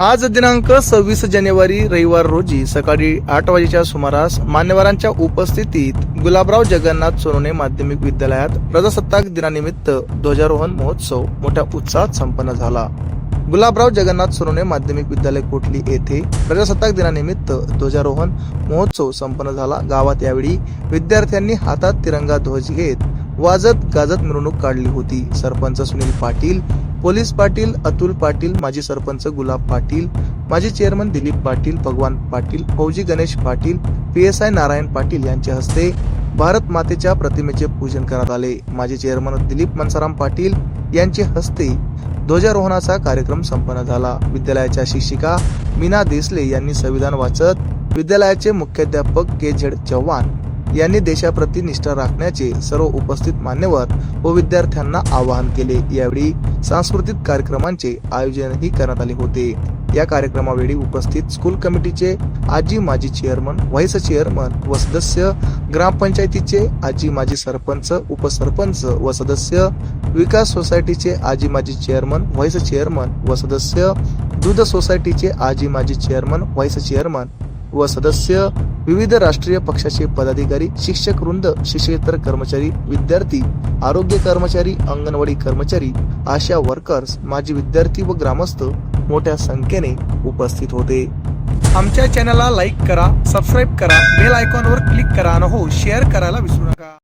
आज दिनांक सव्वीस जानेवारी रविवार रोजी सकाळी आठ वाजेच्या सुमारास मान्यवरांच्या उपस्थितीत गुलाबराव जगन्नाथ सोनोने माध्यमिक विद्यालयात प्रजासत्ताक दिनानिमित्त ध्वजारोहण महोत्सव मोठ्या उत्साहात संपन्न झाला. गुलाबराव जगन्नाथ सोनोने माध्यमिक विद्यालय कोटली येथे प्रजासत्ताक दिनानिमित्त ध्वजारोहण महोत्सव संपन्न झाला. गावात यावेळी विद्यार्थ्यांनी हातात तिरंगा ध्वज घेत वाजत गाजत मिरवणूक काढली होती. सरपंच सुनील पाटील पोलीस पाटील अतुल पाटील माजी सरपंच गुलाब पाटील माजी चेअरमन दिलीप पाटील भगवान पाटील फौजी Ganesh Patil P S I Narayan Patil यांच्या हस्ते भारत मातेच्या प्रतिमेचे पूजन करण्यात आले. माजी चेअरमन दिलीप मनसाराम पाटील यांचे हस्ते ध्वजारोहणाचा कार्यक्रम संपन्न झाला. विद्यालयाच्या शिक्षिका मीना देसले यांनी संविधान वाचत विद्यालयाचे मुख्याध्यापक के झेड चव्हाण यांनी देशाप्रती निष्ठा राखण्याचे सर्व उपस्थित मान्यवर व विद्यार्थ्यांना आवाहन केले. यावेळी सांस्कृतिक कार्यक्रमांचे आयोजनही करण्यात आले होते. या कार्यक्रमावेळी उपस्थित स्कूल कमिटीचे आजी माजी चेअरमन व्हाईस चेअरमन व सदस्य ग्रामपंचायतीचे आजी माजी सरपंच उपसरपंच व सदस्य विकास सोसायटीचे आजी माजी चेअरमन व्हाईस चेअरमन व सदस्य दूध सोसायटीचे आजी माजी चेअरमन व्हाईस चेअरमन व सदस्य विविध राष्ट्रीय पक्षाचे पदाधिकारी शिक्षक वृंद शिक्षकेतर कर्मचारी विद्यार्थी आरोग्य कर्मचारी अंगणवाडी कर्मचारी आशा वर्कर्स माजी विद्यार्थी व ग्रामस्थ मोठ्या संख्येने उपस्थित होते. आमच्या चॅनलला लाईक करा सबस्क्राईब करा बेल आयकॉनवर क्लिक करा आणि हो शेअर करायला विसरू नका.